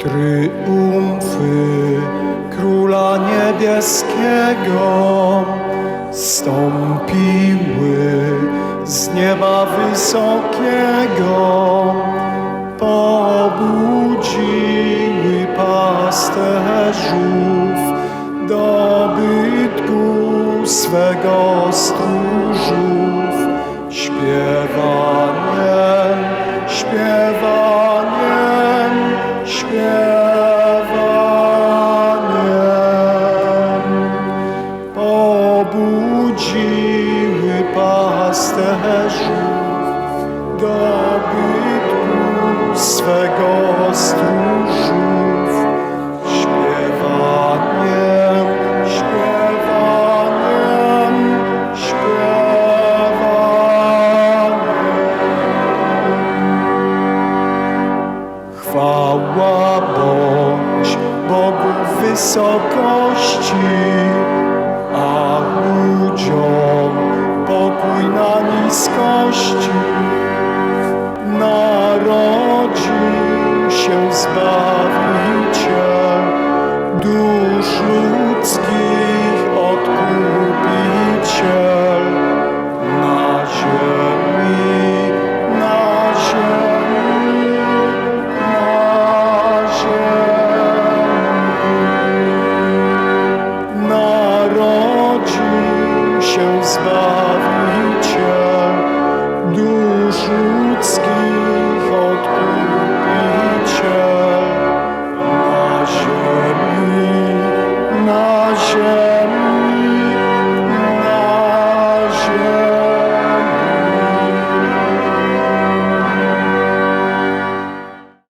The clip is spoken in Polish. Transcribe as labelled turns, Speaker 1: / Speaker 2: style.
Speaker 1: Triumfy Króla Niebieskiego stąpiły z nieba wysokiego, pobudziły pasterzów dobytku swego stróżów śpiewaniem, pobudziły pasterzów dobytku swego stróżów śpiewaniem, śpiewaniem, śpiewaniem. Chwała bądź Bogu wysokości, a ludziom pokój na niskości. Narodził się Zbawiciel dusz. shoots.